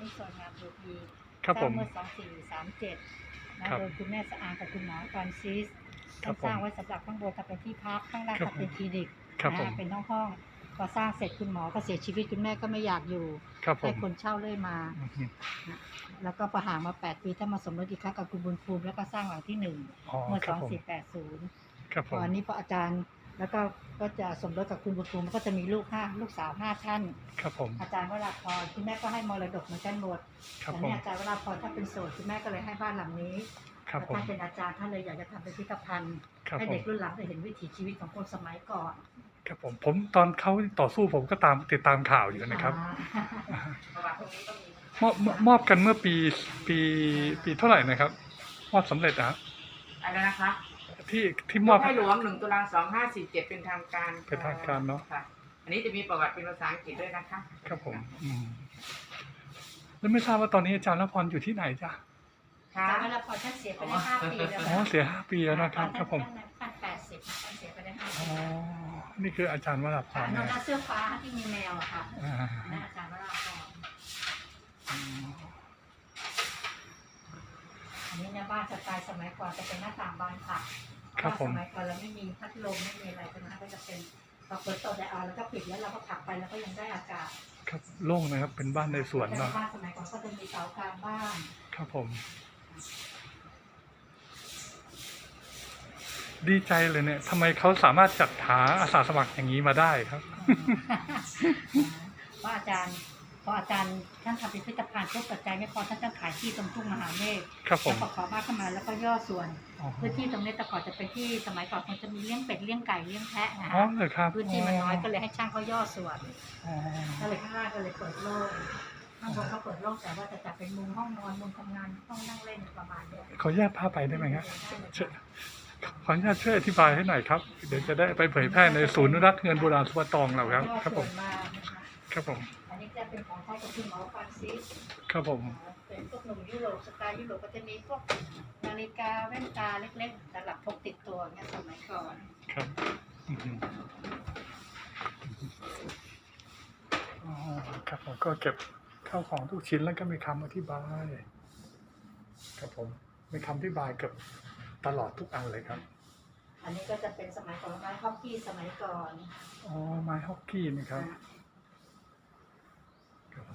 นี่สวยงามดูดีครับสผร้างม เมื่อสองสี่สามเจ็ดนะครับโดยคุณแม่สะอางกับคุณหมอฟรานซิสครับท่านสร้างผมไว้สำหรับข้างบนทำเป็นที่พักข้างล่างครับทำเป็นคลินิกครับนะผมฮะเป็นห้องห้องๆพอสร้างเสร็จคุณหมอก็เสียชีวิตคุณแม่ก็ไม่อยากอยู่ครับผให้มคนเช่าเรื่อยมา อือฮึแล้วก็ประหารมา 8 ปีถ้ามาสมรสอีกครั้งกับคุณบุญภูมิแล้วก็สร้างหลังที่หนึ่งอ๋อเมื่อ ครับผม2480 ครับพผอมอันนี้พออาจารย์ แล้วก็ก็จะสมรสกับคุณบุญภูมิก็จะมีลูกห้าลูกสาวห้าท่าน ครับผม อาจารย์วราพรคุณแม่ก็ให้มรดกเหมือนกันหมดครับแต่ผม เนี่ยอาจารย์วราพรถ้าเป็นโสดคุณแม่ก็เลยให้บ้านหลังนี้ครับแล้วผม ท่านเป็นอาจารย์ท่านเลยอยากจะทำเป็นพิพิธภัณฑ์ครับให้ผเด็ม กรุ่นหลังได้เห็นวิถีชีวิตของคนสมัยก่อนครับผม ผมตอนเขาต่อสู้ผมก็ตามติดตามข่าวอยู่นะครับอ่าประวัติตรงนี้ก็มีมอบมอบมอบกันเมื่อปีปีปีเท่าไหร่นะครับ มอบสำเร็จนะ อะไรนะคะที่ที่มอบ ให้หลวงหนึ่งตุลาสองห้าสี่เจ็ดเป็นทางการเป็นทางการเนอะ ค่ะอันนี้จะมีประวัติเป็นภาษาอังกฤษด้วยนะคะครับผม อืมแล้วไม่ทราบว่าตอนนี้อาจารย์ละพรอยู่ที่ไหนจ้ะค่ะอาจารย์วราพรท่านเสียไปได้ห้าปีแล้วอ๋อเสียห้าปีแล้วนะครับ ครับผมท่านท่านแปดสิบท่านเสียไปได้ห้าอ๋ปีอนี่คืออาจารย์วราพค่ะรอันนะนั้นเสื้อฟ้าที่มีแมวอะค่ะอ่าอันนั่นอาจารย์วราพรอืม อันนี้เนี่ยบ้านสไตล์สมัยก่อนจะเป็นหน้าต่างบานผักครับผมสมัยก่อนเราไม่มีพัดลมไม่มีอะไรใช่ไหมคะก็จะเป็นเราเปิดโต๊ะได้เอาแล้วก็ปิดแล้วเราก็ผลักไปแล้วก็ยังได้อากาศครับโล่งนะครับเป็นบ้านในสวนแต่เนาะบ้านสมัยก่อนก็จะมีเสากลางบ้านครับผม ดีใจเลยเนี่ยทำไมเขาสามารถจัดหาอาสาสมัครอย่างนี้มาได้ครับเพราะอาจารย์เพราะอาจารย์ท่านทำเป็นพิพิธภัณฑ์ปุ๊บปัจจัยไม่พอท่านจะขายที่ตรงทุ่งมหาเมฆครับผแล้วมก็ขอบ้านเข้ามาแล้วก็ย่อส่วนอ๋อพื้นที่ตรงนี้แต่ก่อนจะเป็นที่สมัยก่อนมันจะมีเลี้ยงเป็ดเลี้ยงไก่เลี้ยงแพะนะอ๋อคะเลยครับพื้นที่มันน้อยก็เลยให้ช่างเขาย่อส่วนอ๋อก็เลยข้างล่างก็เลยเปิดโล่งข้างบนก็เปิดโล่งแต่ว่าจะจัดเป็นมุมห้องนอนมุมทำงานห้องนั่งเล่นประมาณเนี้ยขอแยกภาพไปได้ไหมครับเชิญขออนุญาตช่วยอธิบายให้หน่อยครับ เดี๋ยวจะได้ไปเผยแพร่ในศูนย์อนุรักษ์เงินโบราณสุวตองเราครับย่อครับผส่วมนมานะคะครับผมอันนี้ จะเป็นของใช้ของคุณหมอฟรานซิสครับผม เป็นพวกหนุ่มยุโรปสไตล์ยุโรปก็จะมีพวกนาฬิกาแว่นตาเล็กๆสำหรับพกติดตัวเนี่ยสมัยก่อนครับอือฮึอ๋อครับผมก็เก็บข้าวของทุกชิ้นแล้วก็มีคำอธิบาย ครับผมมีคำอธิบายเกือบตลอดทุกอันเลยครับ อันนี้ก็จะเป็นสมัยก่อนไม้ฮอกกี้สมัยก่อนอ๋อไม้ฮอกกี้นะครับครับ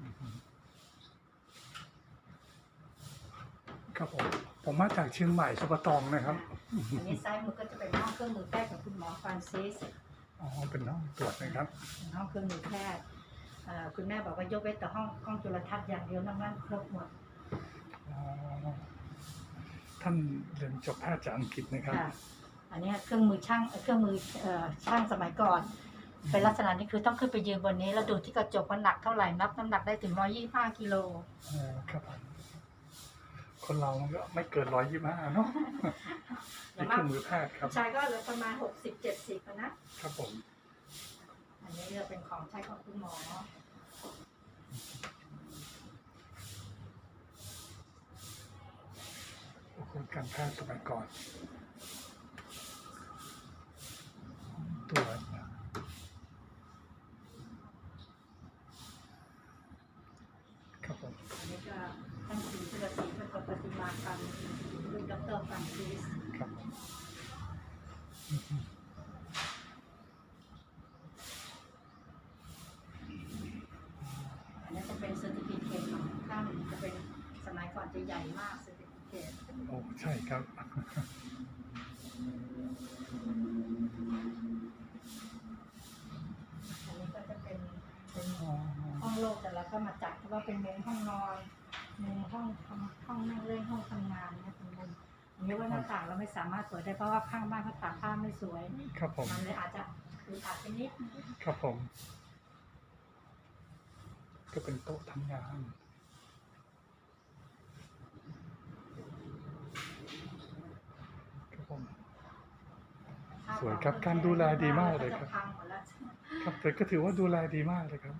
อือฮึครับ ผมผมมาจากเชียงใหม่สุปตองนะครับอันนี้ซ้ายมือก็จะเป็นห้องเครื่องมือแพทย์ของคุณหมอฟรานซิสอ๋อเป็นห้องตรวจนะครับเป็นห้องเครื่องมือแพทย์เอ่อคุณแม่บอกว่ายกเว้นแต่ห้องห้องจุลทรรศน์อย่างเดียวนอกนั้นครบหมดอ๋อท่านเรียนจบแพทย์จากอังกฤษนะครับค่ะอันนี้เครื่องมือช่างเอ่อเครื่องมือเอ่อช่างสมัยก่อนเป็นลักษณะนี้คือต้องขึ้นไปยืนบนนี้แล้วดูที่กระจกว่าหนักเท่าไหร่นับน้ำหนักได้ถึง125กิโลอ๋อครับผม คนเรามันก็ไม่เกินร้อยยี่ห้าเนาะนี่เครื่องมือแพทย์ครับชายก็เหลือประมาณ60 70อะนะครับผม อันนี้จะเป็นของใช้ของคุณหมออุปกรณ์การแพทย์สมัยก่อนตรวจครับผม อันนี้ก็ท่านศรีสุรศรีเป็นคนปฏิมากรรม รุ่นดรฟรานซิสครับอันนี้จะเป็นเซอร์ติฟิเคตของท่านจะเป็นสมัยก่อนจะใหญ่มากเซอร์ติฟิเคตโอ้ใช่ครับ อันนี้ก็จะเป็นเป็นอ๋อห้องโลกแต่เราก็มาจัดว่าเป็นมุมห้องนอนมุมห้องทำห้องนั่งเล่นห้องทำงานเนี่ยเป็น มุมอันนี้ว่าหน้าต่างเราไม่สามารถเปิดได้เพราะว่าข้างบ้านเขาตากผ้าไม่สวย ครับผม มันเลยอาจจะคืออาจจะนิดนึงครับผม ก็เป็นโต๊ะทำงานครับผม สวยครับการดูแลดีมากเลยครับจะพังหมดแล้วครับแต่ก็ถือว่าดูแลดีมากเลยครับ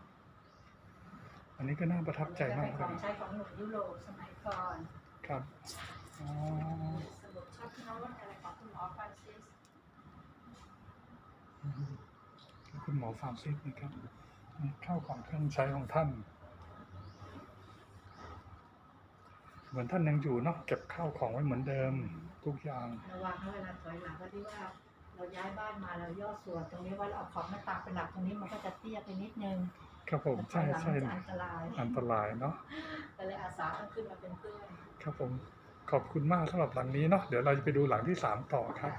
อันนี้ก็น่าประทับใจมากเป็นคขรัอบงใช้ของหนุ่มยุโรปสมัยก่อน ครับ อ๋อสมุดช็อตโน้ตอะไรของคุณหมอฟรานซิสอืมคุณหมอฟาร์มซิสนะครับนี่ข้าวของเครื่องใช้ของท่าน เหมือนท่านยังอยู่เนาะเก็บข้าวของไว้เหมือนเดิมทุกอย่างระวังนะเวลาถอยหลังก็ที่ว่าเราย้ายบ้านมาเราย่อส่วนตรงนี้ว่าเราเอาขอบหน้าต่างเป็นหลักตรงนี้มันก็จะเตี้ยไปนิดนึงครับผมถอใช่ยหลังใช่มันจะอันตรายอันตรายเนาะก็เลยอาสาต้องขึ้นมาเป็นเพื่อนครับผม ขอบคุณมากสำหรับหลังนี้เนาะเดี๋ยวเราจะไปดูหลังที่สามต่อครับ